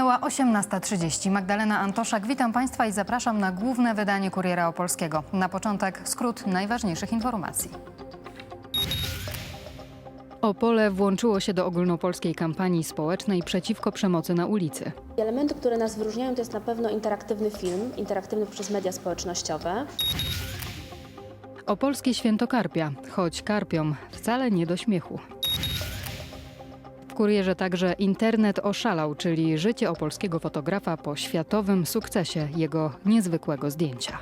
Minęła 18.30. Magdalena Antoszak, witam Państwa i zapraszam na główne wydanie Kuriera Opolskiego. Na początek skrót najważniejszych informacji. Opole włączyło się do ogólnopolskiej kampanii społecznej przeciwko przemocy na ulicy. Elementy, które nas wyróżniają, to jest na pewno interaktywny film, interaktywny przez media społecznościowe. Opolskie święto karpia, choć karpiom wcale nie do śmiechu. Kurierze także internet oszalał, czyli życie opolskiego fotografa po światowym sukcesie jego niezwykłego zdjęcia.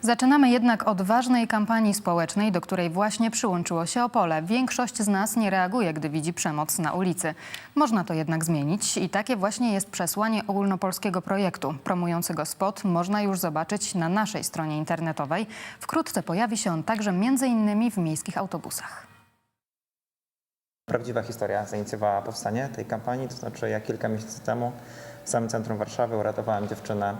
Zaczynamy jednak od ważnej kampanii społecznej, do której właśnie przyłączyło się Opole. Większość z nas nie reaguje, gdy widzi przemoc na ulicy. Można to jednak zmienić i takie właśnie jest przesłanie ogólnopolskiego projektu. Promującego spot można już zobaczyć na naszej stronie internetowej. Wkrótce pojawi się on także innymi w miejskich autobusach. Prawdziwa historia zainicjowała powstanie tej kampanii, to znaczy ja kilka miesięcy temu w samym centrum Warszawy uratowałem dziewczynę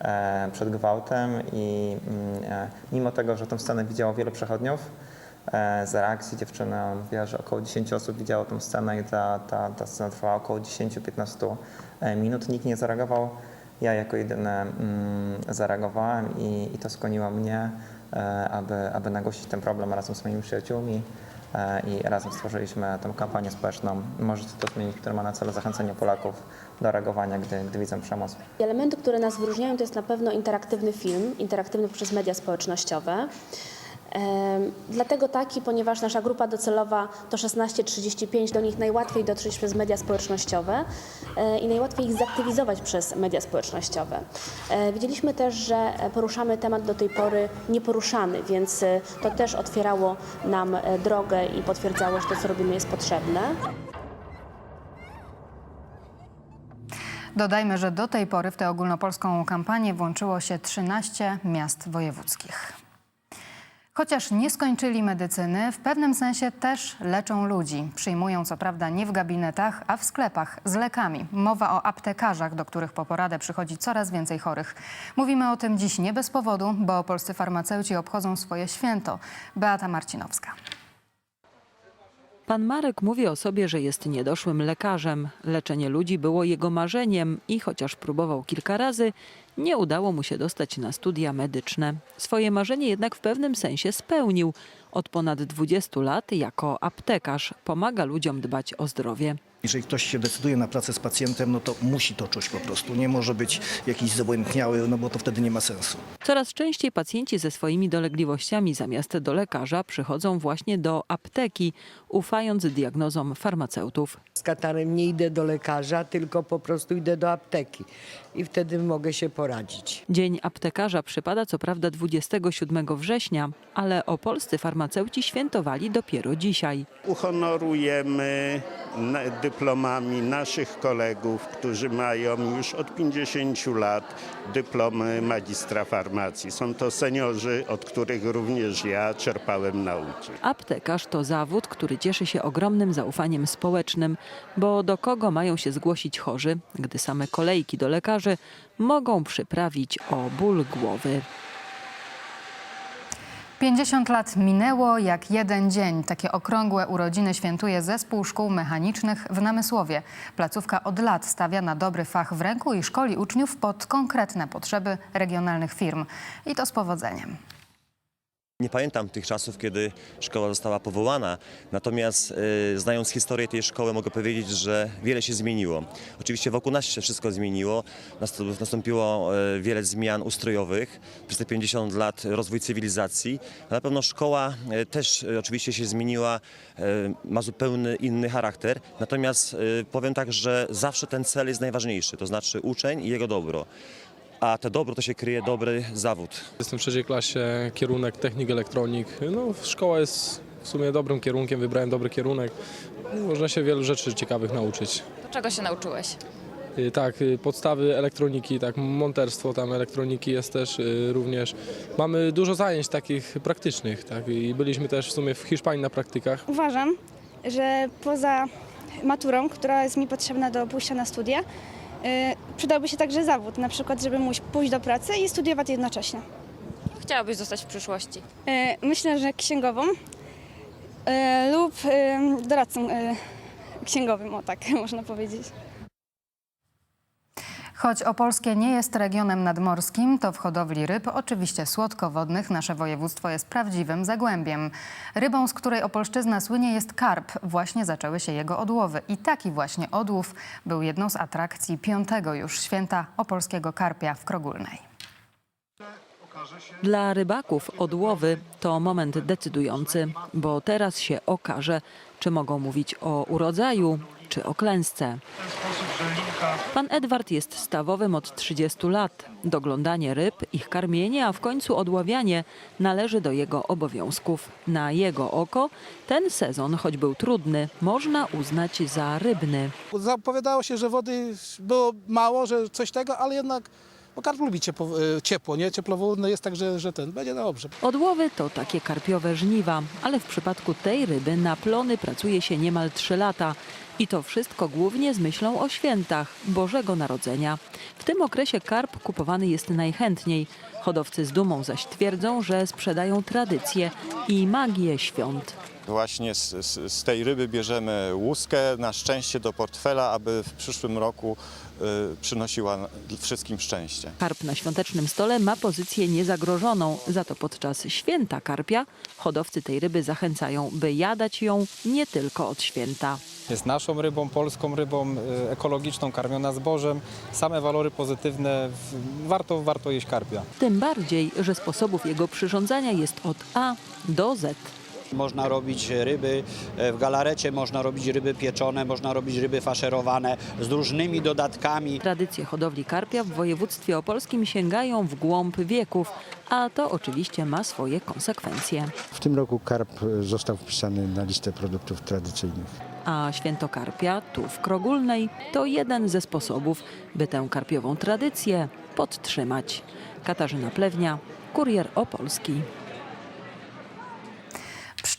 e, przed gwałtem i mm, e, mimo tego, że tę scenę widziało wielu przechodniów, e, z reakcji dziewczyny ona mówiła, że około 10 osób widziało tę scenę i ta, ta, ta scena trwała około 10-15 e, minut. Nikt nie zareagował. Ja jako jedyny mm, zareagowałem i, i to skłoniło mnie, aby, aby nagłośnić ten problem razem z moimi przyjaciółmi i razem stworzyliśmy tę kampanię społeczną Możecie to zmienić, która ma na celu zachęcenie Polaków do reagowania, gdy, gdy widzą przemoc. Elementy, które nas wyróżniają, to jest na pewno interaktywny film, interaktywny przez media społecznościowe. Dlatego taki, ponieważ nasza grupa docelowa to 16-35, do nich najłatwiej dotrzeć przez media społecznościowe e, i najłatwiej ich zaktywizować przez media społecznościowe. E, Widzieliśmy też, że e, poruszamy temat do tej pory nieporuszany, więc to też otwierało nam drogę i potwierdzało, że to, co robimy, jest potrzebne. Dodajmy, że do tej pory w tę ogólnopolską kampanię włączyło się 13 miast wojewódzkich. Chociaż nie skończyli medycyny, w pewnym sensie też leczą ludzi. Przyjmują co prawda nie w gabinetach, a w sklepach z lekami. Mowa o aptekarzach, do których po poradę przychodzi coraz więcej chorych. Mówimy o tym dziś nie bez powodu, bo polscy farmaceuci obchodzą swoje święto. Beata Marcinowska. Pan Marek mówi o sobie, że jest niedoszłym lekarzem. Leczenie ludzi było jego marzeniem i chociaż próbował kilka razy, nie udało mu się dostać na studia medyczne. Swoje marzenie jednak w pewnym sensie spełnił. Od ponad 20 lat jako aptekarz pomaga ludziom dbać o zdrowie. Jeżeli ktoś się decyduje na pracę z pacjentem, no to musi to czuć po prostu. Nie może być jakiś zobłędniały, no bo to wtedy nie ma sensu. Coraz częściej pacjenci ze swoimi dolegliwościami zamiast do lekarza przychodzą właśnie do apteki, ufając diagnozom farmaceutów. Z katarem nie idę do lekarza, tylko po prostu idę do apteki i wtedy mogę się poradzić. Dzień aptekarza przypada co prawda 27 września, ale opolscy farmaceuci świętowali dopiero dzisiaj. Uhonorujemy dyplomami naszych kolegów, którzy mają już od 50 lat dyplomy magistra farmacji. Są to seniorzy, od których również ja czerpałem nauki. Aptekarz to zawód, który cieszy się ogromnym zaufaniem społecznym, bo do kogo mają się zgłosić chorzy, gdy same kolejki do lekarzy mogą przyprawić o ból głowy. 50 lat minęło jak jeden dzień. Takie okrągłe urodziny świętuje zespół szkół mechanicznych w Namysłowie. Placówka od lat stawia na dobry fach w ręku i szkoli uczniów pod konkretne potrzeby regionalnych firm. I to z powodzeniem. Nie pamiętam tych czasów, kiedy szkoła została powołana, natomiast e, znając historię tej szkoły mogę powiedzieć, że wiele się zmieniło. Oczywiście wokół nas się wszystko zmieniło, Nastąp- nastąpiło e, wiele zmian ustrojowych, przez te 50 lat rozwój cywilizacji, na pewno szkoła e, też e, oczywiście się zmieniła, e, ma zupełnie inny charakter, natomiast e, powiem tak, że zawsze ten cel jest najważniejszy, to znaczy uczeń i jego dobro. A to dobro to się kryje dobry zawód. Jestem w trzeciej klasie, kierunek technik elektronik. No, szkoła jest w sumie dobrym kierunkiem, wybrałem dobry kierunek. Można się wielu rzeczy ciekawych nauczyć. Czego się nauczyłeś? Y, Tak, y, podstawy elektroniki, tak, monterstwo tam elektroniki jest też y, również. Mamy dużo zajęć takich praktycznych, tak, i byliśmy też w sumie w Hiszpanii na praktykach. Uważam, że poza maturą, która jest mi potrzebna do pójścia na studia, przydałby się także zawód, na przykład, żeby móc pójść do pracy i studiować jednocześnie. Chciałabyś zostać w przyszłości? Y, Myślę, że księgową y, lub y, doradcą y, księgowym, o tak można powiedzieć. Choć Opolskie nie jest regionem nadmorskim, to w hodowli ryb, oczywiście słodkowodnych, nasze województwo jest prawdziwym zagłębiem. Rybą, z której Opolszczyzna słynie jest karp. Właśnie zaczęły się jego odłowy. I taki właśnie odłów był jedną z atrakcji piątego już święta opolskiego karpia w Krogulnej. Dla rybaków odłowy to moment decydujący, bo teraz się okaże, czy mogą mówić o urodzaju, czy o klęsce. Pan Edward jest stawowym od 30 lat. Doglądanie ryb, ich karmienie, a w końcu odławianie należy do jego obowiązków. Na jego oko ten sezon, choć był trudny, można uznać za rybny. Zapowiadało się, że wody było mało, że coś tego, ale jednak bo karp lubi ciepło, e, ciepło nie? Ciepłowodny jest tak, że, że ten będzie dobrze. Odłowy to takie karpiowe żniwa, ale w przypadku tej ryby na plony pracuje się niemal 3 lata. I to wszystko głównie z myślą o świętach Bożego Narodzenia. W tym okresie karp kupowany jest najchętniej. Hodowcy z dumą zaś twierdzą, że sprzedają tradycję i magię świąt. Właśnie z, z, z tej ryby bierzemy łuskę na szczęście do portfela, aby w przyszłym roku y, przynosiła wszystkim szczęście. Karp na świątecznym stole ma pozycję niezagrożoną, za to podczas święta karpia hodowcy tej ryby zachęcają, by jadać ją nie tylko od święta. Jest naszą rybą, polską rybą, y, ekologiczną, karmiona zbożem. Same walory pozytywne. Warto, warto jeść karpia. Tym bardziej, że sposobów jego przyrządzania jest od A do Z. Można robić ryby e, w galarecie, można robić ryby pieczone, można robić ryby faszerowane z różnymi dodatkami. Tradycje hodowli karpia w województwie opolskim sięgają w głąb wieków, a to oczywiście ma swoje konsekwencje. W tym roku karp został wpisany na listę produktów tradycyjnych. A święto karpia tu w Krogulnej to jeden ze sposobów, by tę karpiową tradycję podtrzymać. Katarzyna Plewnia, Kurier Opolski.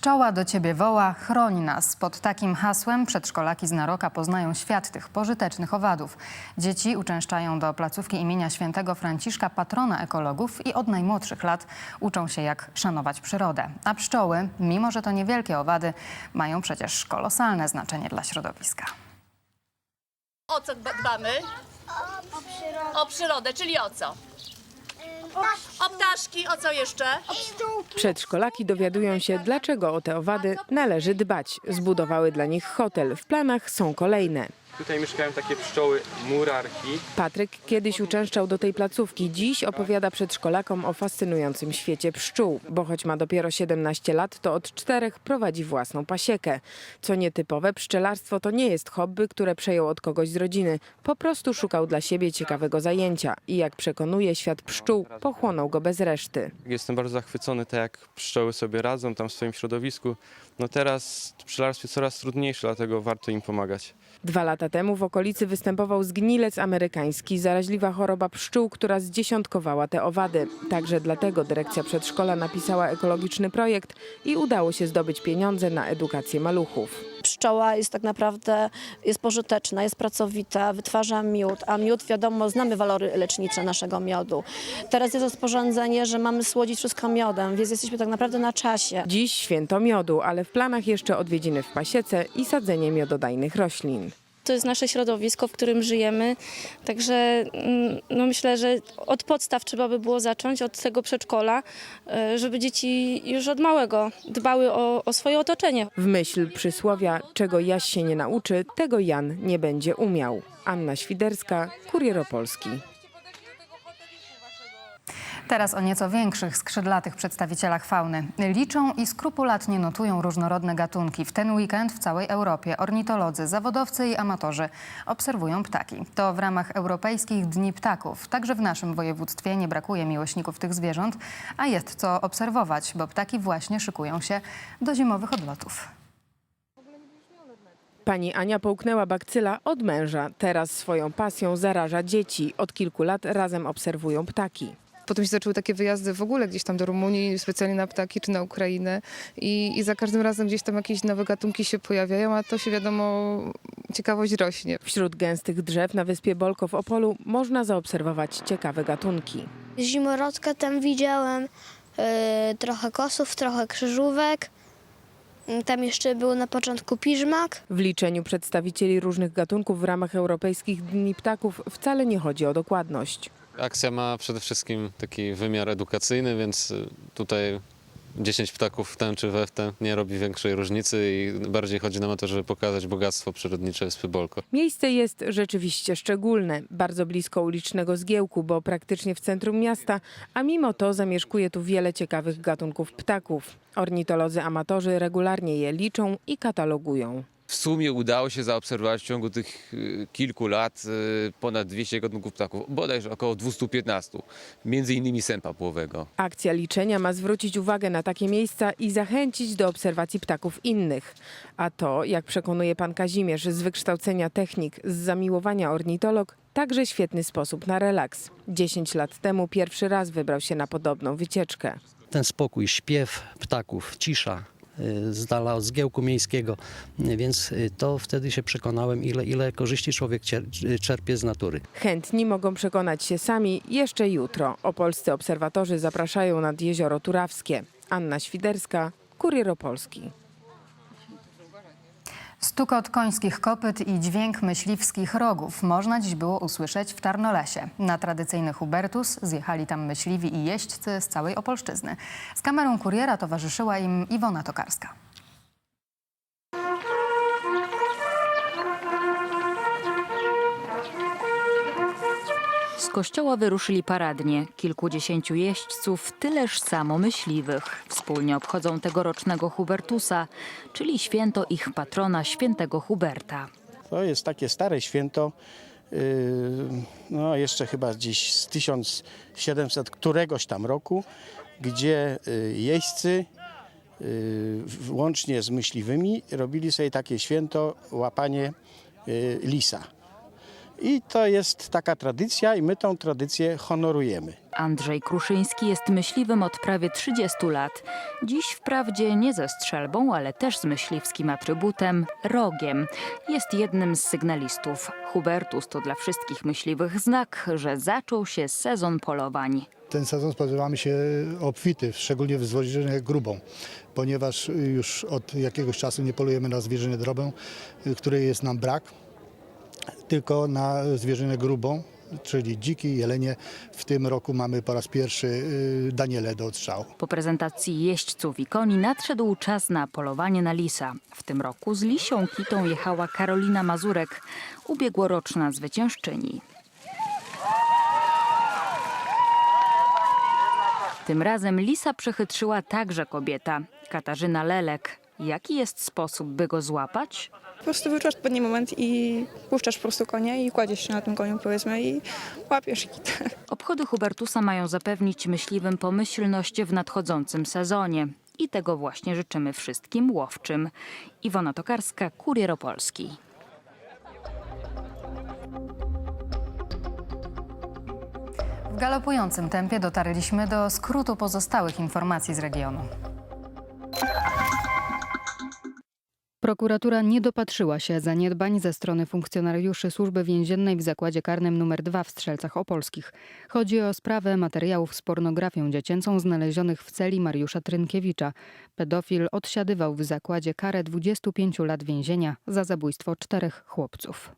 Pszczoła do ciebie woła, chroń nas. Pod takim hasłem przedszkolaki z Naroka poznają świat tych pożytecznych owadów. Dzieci uczęszczają do placówki imienia świętego Franciszka, patrona ekologów i od najmłodszych lat uczą się jak szanować przyrodę. A pszczoły, mimo że to niewielkie owady, mają przecież kolosalne znaczenie dla środowiska. O co dbamy? O przyrodę. czyli o co? O ptaszki, o co jeszcze? Przedszkolaki dowiadują się, dlaczego o te owady należy dbać. Zbudowały dla nich hotel. W planach są kolejne. Tutaj mieszkają takie pszczoły murarki. Patryk kiedyś uczęszczał do tej placówki. Dziś opowiada przedszkolakom o fascynującym świecie pszczół. Bo choć ma dopiero 17 lat, to od czterech prowadzi własną pasiekę. Co nietypowe, pszczelarstwo to nie jest hobby, które przejął od kogoś z rodziny. Po prostu szukał dla siebie ciekawego zajęcia. I jak przekonuje, świat pszczół pochłonął go bez reszty. Jestem bardzo zachwycony, tak jak pszczoły sobie radzą tam w swoim środowisku. No teraz pszczelarstwo jest coraz trudniejsze, dlatego warto im pomagać. Dwa lata temu w okolicy występował zgnilec amerykański, zaraźliwa choroba pszczół, która zdziesiątkowała te owady. Także dlatego dyrekcja przedszkola napisała ekologiczny projekt i udało się zdobyć pieniądze na edukację maluchów. Pszczoła jest tak naprawdę jest pożyteczna, jest pracowita, wytwarza miód, a miód wiadomo, znamy walory lecznicze naszego miodu. Teraz jest rozporządzenie, że mamy słodzić wszystko miodem, więc jesteśmy tak naprawdę na czasie. Dziś święto miodu, ale w planach jeszcze odwiedziny w pasiece i sadzenie miododajnych roślin. To jest nasze środowisko, w którym żyjemy, także mm, no myślę, że od podstaw trzeba by było zacząć, od tego przedszkola, e, żeby dzieci już od małego dbały o, o swoje otoczenie. W myśl przysłowia, czego Jaś się nie nauczy, tego Jan nie będzie umiał. Anna Świderska, Kurier Opolski. Teraz o nieco większych, skrzydlatych przedstawicielach fauny. Liczą i skrupulatnie notują różnorodne gatunki. W ten weekend w całej Europie ornitolodzy, zawodowcy i amatorzy obserwują ptaki. To w ramach Europejskich Dni Ptaków. Także w naszym województwie nie brakuje miłośników tych zwierząt, a jest co obserwować, bo ptaki właśnie szykują się do zimowych odlotów. Pani Ania połknęła bakcyla od męża. Teraz swoją pasją zaraża dzieci. Od kilku lat razem obserwują ptaki. Potem się zaczęły takie wyjazdy w ogóle gdzieś tam do Rumunii, specjalnie na ptaki czy na Ukrainę i, i za każdym razem gdzieś tam jakieś nowe gatunki się pojawiają, a to się wiadomo, ciekawość rośnie. Wśród gęstych drzew na wyspie Bolko w Opolu można zaobserwować ciekawe gatunki. Zimorodka tam widziałem, yy, trochę kosów, trochę krzyżówek. Tam jeszcze był na początku piżmak. W liczeniu przedstawicieli różnych gatunków w ramach Europejskich Dni Ptaków wcale nie chodzi o dokładność. Akcja ma przede wszystkim taki wymiar edukacyjny, więc y, tutaj 10 ptaków w tę czy we w tę nie robi większej różnicy i bardziej chodzi nam o to, żeby pokazać bogactwo przyrodnicze Wyspy Bolko. Miejsce jest rzeczywiście szczególne, bardzo blisko ulicznego zgiełku, bo praktycznie w centrum miasta, a mimo to zamieszkuje tu wiele ciekawych gatunków ptaków. Ornitolodzy amatorzy regularnie je liczą i katalogują. W sumie udało się zaobserwować w ciągu tych y, kilku lat y, ponad 200 gatunków ptaków, bodajże około 215, między innymi sępa płowego. Akcja liczenia ma zwrócić uwagę na takie miejsca i zachęcić do obserwacji ptaków innych. A to, jak przekonuje pan Kazimierz z wykształcenia technik, z zamiłowania ornitolog, także świetny sposób na relaks. 10 lat temu pierwszy raz wybrał się na podobną wycieczkę. ten spokój, śpiew ptaków, cisza z dala od zgiełku miejskiego, więc y, to wtedy się przekonałem, ile, ile korzyści człowiek czerpie z natury. Chętni mogą przekonać się sami jeszcze jutro. Opolscy obserwatorzy zapraszają nad jezioro Turawskie. Anna Świderska, Kurier Opolski. Stukot końskich kopyt i dźwięk myśliwskich rogów można dziś było usłyszeć w Czarnolesie. Na tradycyjny Hubertus zjechali tam myśliwi i jeźdźcy z całej Opolszczyzny. Z kamerą kuriera towarzyszyła im Iwona Tokarska. Kościoła wyruszyli paradnie. Kilkudziesięciu jeźdźców, tyleż samo myśliwych. Wspólnie obchodzą tegorocznego Hubertusa, czyli święto ich patrona, świętego Huberta. To jest takie stare święto, yy, no jeszcze chyba gdzieś z 1700 któregoś tam roku, gdzie yy, jeźdźcy yy, łącznie z myśliwymi robili sobie takie święto łapanie lisa. I to jest taka tradycja i my tą tradycję honorujemy. Andrzej Kruszyński jest myśliwym od prawie 30 lat. Dziś wprawdzie nie ze strzelbą, ale też z myśliwskim atrybutem rogiem. Jest jednym z sygnalistów. Hubertus to dla wszystkich myśliwych znak, że zaczął się sezon polowań. Ten sezon spodziewamy się obfity, szczególnie w zwierzynę grubą, ponieważ już od jakiegoś czasu nie polujemy na zwierzynę drobę, której jest nam brak, tylko na zwierzynę grubą, czyli dziki, jelenie. W tym roku mamy po raz pierwszy y, daniele do odstrzału. Po prezentacji jeźdźców i koni nadszedł czas na polowanie na lisa. W tym roku z lisią kitą jechała Karolina Mazurek, ubiegłoroczna zwyciężczyni. Tym razem lisa przechytrzyła także kobieta, Katarzyna Lelek. Jaki jest sposób, by go złapać? Po prostu wyczuwasz odpowiedni moment i puszczasz po prostu konia i kładziesz się na tym koniu powiedzmy i łapiesz kitę. Obchody Hubertusa mają zapewnić myśliwym pomyślność w nadchodzącym sezonie. I tego właśnie życzymy wszystkim łowczym. Iwona Tokarska, Kurier Opolski. W galopującym tempie dotarliśmy do skrótu pozostałych informacji z regionu. Prokuratura nie dopatrzyła się zaniedbań ze strony funkcjonariuszy służby więziennej w zakładzie karnym nr 2 w Strzelcach Opolskich. Chodzi o sprawę materiałów z pornografią dziecięcą znalezionych w celi Mariusza Trynkiewicza. Pedofil odsiadywał w zakładzie karę 25 lat więzienia za zabójstwo czterech chłopców.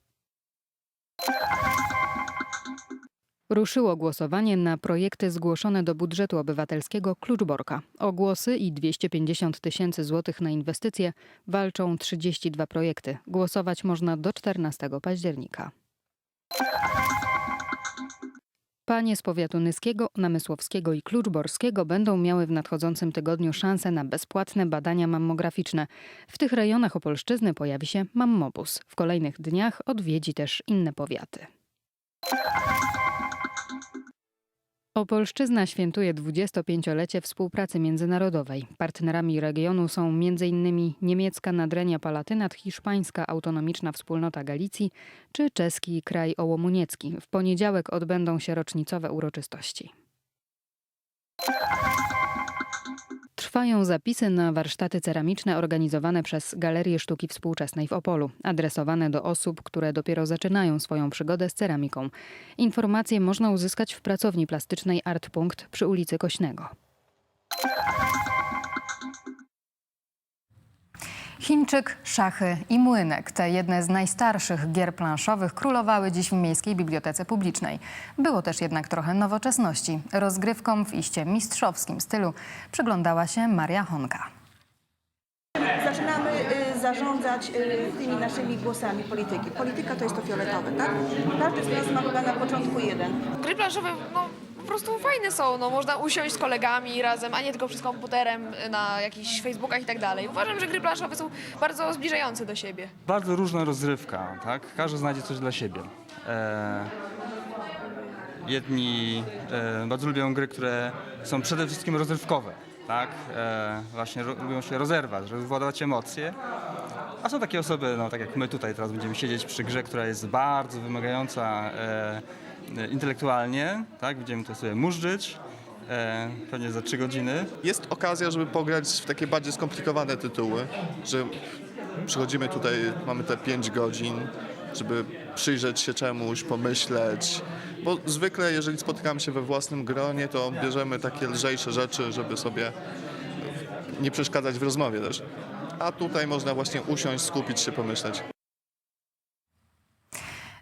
Ruszyło głosowanie na projekty zgłoszone do budżetu obywatelskiego Kluczborka. O głosy i 250 tysięcy złotych na inwestycje walczą 32 projekty. Głosować można do 14 października. Panie z powiatu nyskiego, namysłowskiego i kluczborskiego będą miały w nadchodzącym tygodniu szansę na bezpłatne badania mammograficzne. W tych rejonach Opolszczyzny pojawi się mammobus. W kolejnych dniach odwiedzi też inne powiaty. Opolszczyzna świętuje 25-lecie współpracy międzynarodowej. Partnerami regionu są m.in. niemiecka Nadrenia Palatynat, hiszpańska autonomiczna wspólnota Galicji czy czeski kraj Ołomuniecki. W poniedziałek odbędą się rocznicowe uroczystości. Trwają zapisy na warsztaty ceramiczne organizowane przez Galerię Sztuki Współczesnej w Opolu, adresowane do osób, które dopiero zaczynają swoją przygodę z ceramiką. Informacje można uzyskać w pracowni plastycznej Artpunkt przy ulicy Kośnego. Chińczyk, szachy i młynek. Te jedne z najstarszych gier planszowych królowały dziś w Miejskiej Bibliotece Publicznej. Było też jednak trochę nowoczesności. Rozgrywkom w iście mistrzowskim stylu przyglądała się Maria Honka. Zaczynamy y, zarządzać y, tymi naszymi głosami polityki. Polityka to jest to fioletowe, tak? Każdy z nas ma chyba na początku jeden. Gry planszowe no, prostu fajne są, no, można usiąść z kolegami razem, a nie tylko przez komputerem na jakichś Facebookach i tak dalej. Uważam, że gry planszowe są bardzo zbliżające do siebie. Bardzo różna rozrywka, tak? Każdy znajdzie coś dla siebie. E, jedni e, bardzo lubią gry, które są przede wszystkim rozrywkowe, tak? E, właśnie ro, lubią się rozerwać, rozładować emocje. A są takie osoby, no tak jak my tutaj teraz będziemy siedzieć przy grze, która jest bardzo wymagająca e, intelektualnie, tak? Będziemy to sobie murzyć. E, pewnie za trzy godziny. Jest okazja, żeby pograć w takie bardziej skomplikowane tytuły, że przychodzimy tutaj, mamy te 5 godzin, żeby przyjrzeć się czemuś, pomyśleć, bo zwykle jeżeli spotykamy się we własnym gronie, to bierzemy takie lżejsze rzeczy, żeby sobie nie przeszkadzać w rozmowie też. A tutaj można właśnie usiąść, skupić się, pomyśleć.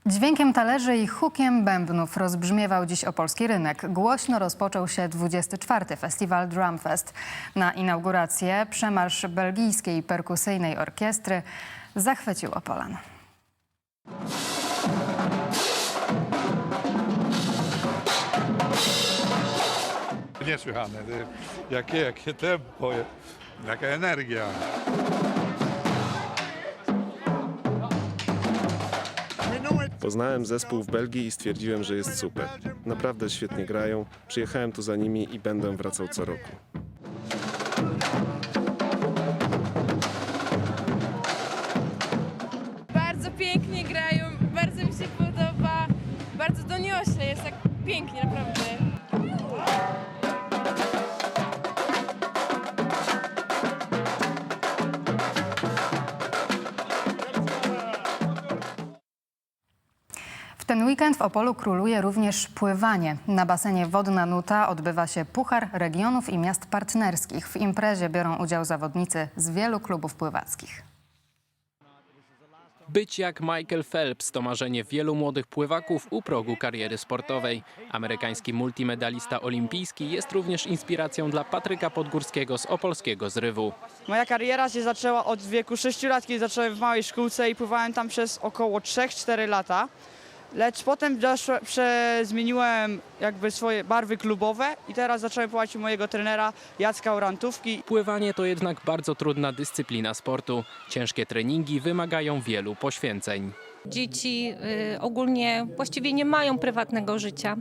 Dźwiękiem talerzy i hukiem bębnów rozbrzmiewał dziś opolski rynek. Głośno rozpoczął się 24. Festiwal Drumfest. Na inaugurację przemarsz belgijskiej perkusyjnej orkiestry zachwycił Opolan. Niesłychane. Jakie, jakie tempo, jaka energia. Poznałem zespół w Belgii i stwierdziłem, że jest super. Naprawdę świetnie grają. Przyjechałem tu za nimi i będę wracał co roku. Weekend w Opolu króluje również pływanie. Na basenie Wodna Nuta odbywa się Puchar Regionów i Miast Partnerskich. W imprezie biorą udział zawodnicy z wielu klubów pływackich. Być jak Michael Phelps to marzenie wielu młodych pływaków u progu kariery sportowej. Amerykański multimedalista olimpijski jest również inspiracją dla Patryka Podgórskiego z opolskiego zrywu. Moja kariera się zaczęła od wieku 6 lat, kiedy zacząłem w małej szkółce i pływałem tam przez około 3-4 lata. Lecz potem doszło, zmieniłem jakby swoje barwy klubowe i teraz zacząłem pływać u mojego trenera Jacka Orantówki. Pływanie to jednak bardzo trudna dyscyplina sportu. Ciężkie treningi wymagają wielu poświęceń. Dzieci y, ogólnie właściwie nie mają prywatnego życia.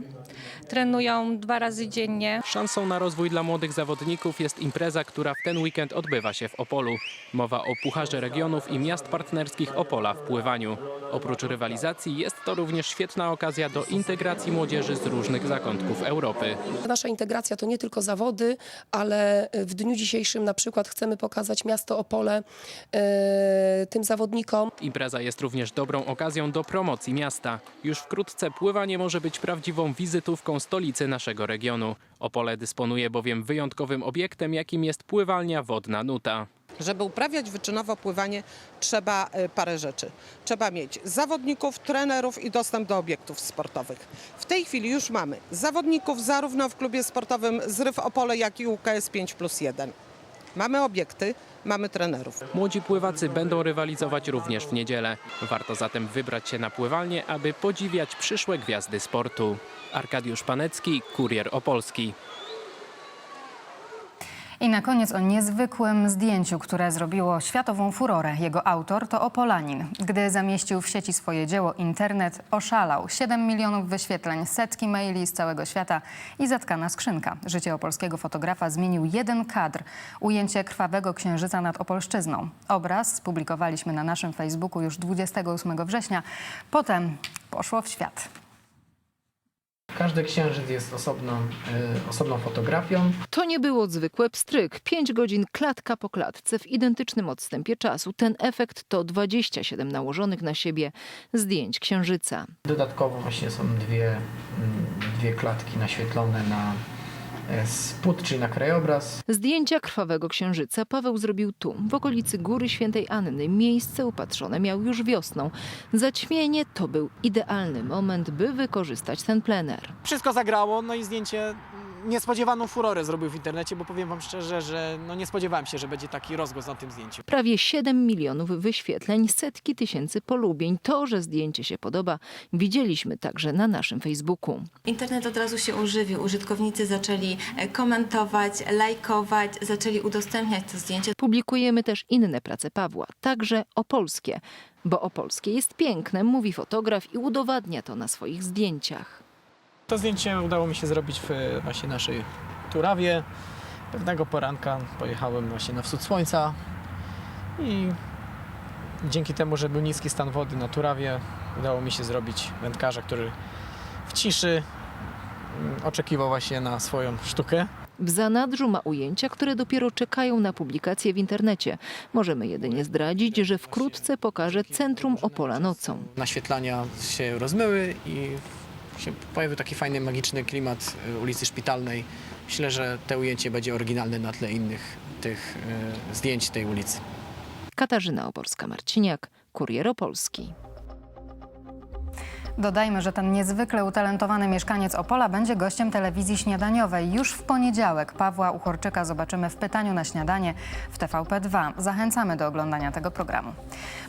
Trenują dwa razy dziennie. Szansą na rozwój dla młodych zawodników jest impreza, która w ten weekend odbywa się w Opolu. Mowa o Pucharze Regionów i Miast Partnerskich Opola w pływaniu. Oprócz rywalizacji jest to również świetna okazja do integracji młodzieży z różnych zakątków Europy. Nasza integracja to nie tylko zawody, ale w dniu dzisiejszym na przykład chcemy pokazać miasto Opole e, tym zawodnikom. Impreza jest również dobrą okazją do promocji miasta. Już wkrótce pływanie może być prawdziwą wizytówką stolicy naszego regionu. Opole dysponuje bowiem wyjątkowym obiektem, jakim jest pływalnia wodna Nuta. Żeby uprawiać wyczynowo pływanie trzeba y, parę rzeczy. Trzeba mieć zawodników, trenerów i dostęp do obiektów sportowych. W tej chwili już mamy zawodników zarówno w klubie sportowym Zryw Opole, jak i UKS 5 plus 1. Mamy obiekty, mamy trenerów. Młodzi pływacy będą rywalizować również w niedzielę. Warto zatem wybrać się na pływalnię, aby podziwiać przyszłe gwiazdy sportu. Arkadiusz Panecki, Kurier Opolski. I na koniec o niezwykłym zdjęciu, które zrobiło światową furorę. Jego autor to Opolanin. Gdy zamieścił w sieci swoje dzieło, internet oszalał. 7 milionów wyświetleń, setki maili z całego świata i zatkana skrzynka. Życie opolskiego fotografa zmienił jeden kadr. Ujęcie krwawego księżyca nad Opolszczyzną. Obraz publikowaliśmy na naszym Facebooku już 28 września. Potem poszło w świat. Każdy księżyc jest osobną, y, osobną fotografią. To nie było zwykłe pstryk. 5 godzin klatka po klatce w identycznym odstępie czasu. Ten efekt to 27 nałożonych na siebie zdjęć księżyca. Dodatkowo właśnie są dwie, mm, dwie klatki naświetlone na, spód, czyli na krajobraz. Zdjęcia krwawego księżyca Paweł zrobił tu, w okolicy Góry Świętej Anny. Miejsce upatrzone miał już wiosną. Zaćmienie to był idealny moment, by wykorzystać ten plener. Wszystko zagrało, no i zdjęcie niespodziewaną furorę zrobił w internecie, bo powiem wam szczerze, że no nie spodziewałem się, że będzie taki rozgłos na tym zdjęciu. Prawie 7 milionów wyświetleń, setki tysięcy polubień. To, że zdjęcie się podoba, widzieliśmy także na naszym Facebooku. Internet od razu się ożywił. Użytkownicy zaczęli e, komentować, lajkować, zaczęli udostępniać to zdjęcie. Publikujemy też inne prace Pawła, także opolskie, bo opolskie jest piękne, mówi fotograf i udowadnia to na swoich zdjęciach. To zdjęcie udało mi się zrobić w właśnie naszej Turawie. Pewnego poranka pojechałem właśnie na wschód słońca i dzięki temu, że był niski stan wody na Turawie, udało mi się zrobić wędkarza, który w ciszy mm, oczekiwał właśnie na swoją sztukę. W zanadrzu ma ujęcia, które dopiero czekają na publikację w internecie. Możemy jedynie zdradzić, że wkrótce pokaże centrum Opola nocą. Naświetlania się rozmyły i się pojawił taki fajny, magiczny klimat y, ulicy Szpitalnej. Myślę, że to ujęcie będzie oryginalne na tle innych tych y, zdjęć tej ulicy. Katarzyna Oborska-Marciniak, Kurier Opolski. Dodajmy, że ten niezwykle utalentowany mieszkaniec Opola będzie gościem telewizji śniadaniowej. Już w poniedziałek Pawła Uchorczyka zobaczymy w pytaniu na śniadanie w TVP2. Zachęcamy do oglądania tego programu.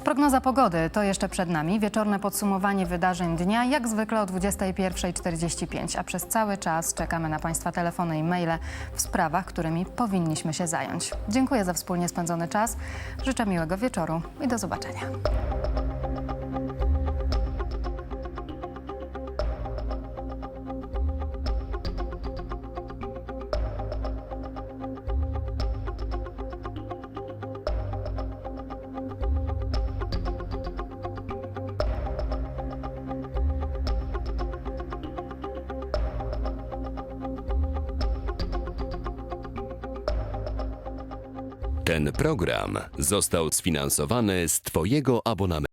Prognoza pogody to jeszcze przed nami. Wieczorne podsumowanie wydarzeń dnia, jak zwykle o 21.45. A przez cały czas czekamy na Państwa telefony i maile w sprawach, którymi powinniśmy się zająć. Dziękuję za wspólnie spędzony czas. Życzę miłego wieczoru i do zobaczenia. Program został sfinansowany z Twojego abonamentu.